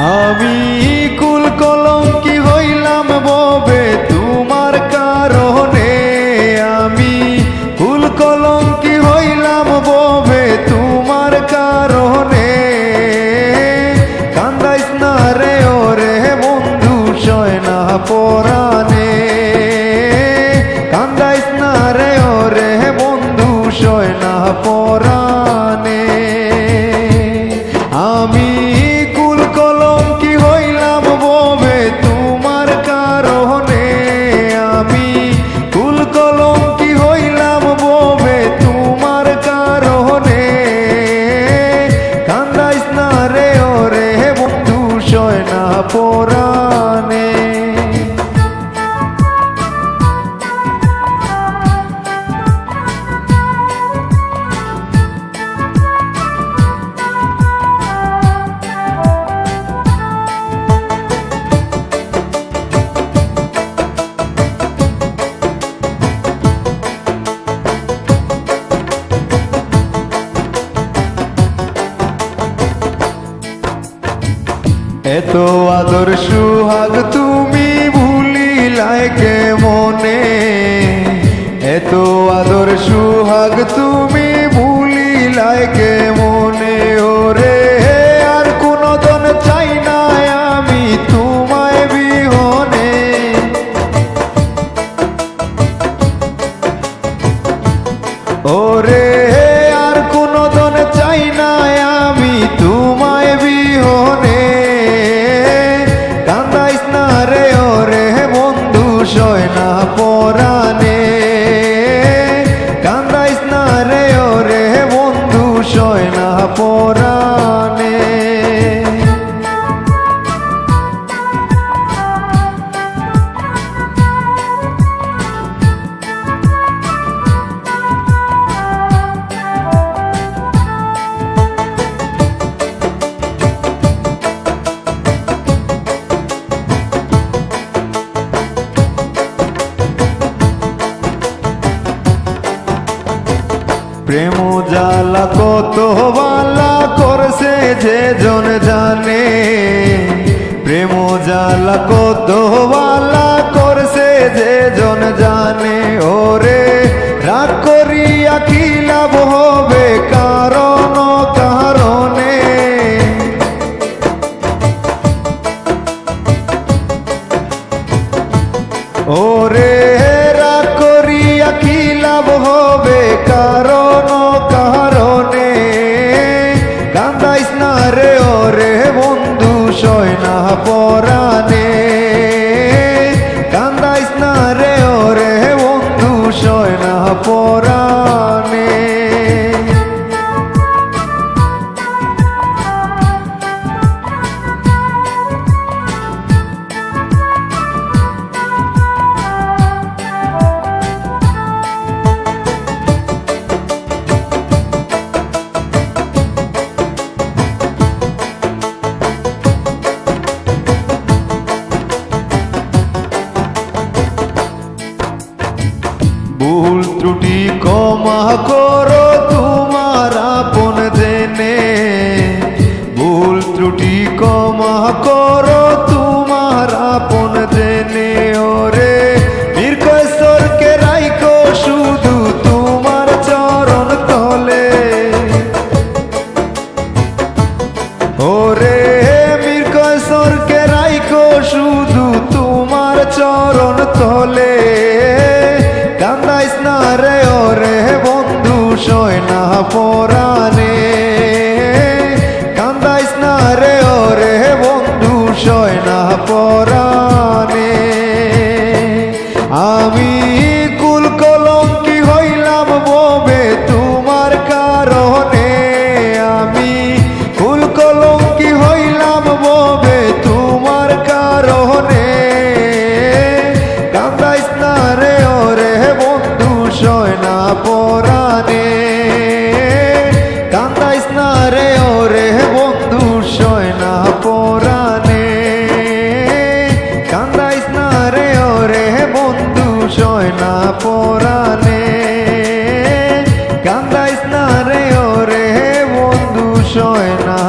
আমি কুল কলঙ্কি হইলাম ববে, তোমার কারণে আমি কুল কলঙ্কি হইলাম ববে, তোমার কারণে। কান্দাইস না রে, ওরে বন্ধু, সয় না পরাণে। কান্দাইস এত আদর সুহাগ তুমি ভুলিলাই কে মনে এত আদর সুহাগ তুমি ভুলিলাই কে না প্রেম জালা কত বালা করছে যে জন জানে। প্রেম জালা কত বালা করছে যে জন জানে। ওরে রাগ করিয়া কি লাভ হবে কারণ কারণে? ওরে সয় না পরানে ভুল ত্রুটি ক্ষমা করো। কান্দাইস রে ওরে বন্ধু সয় না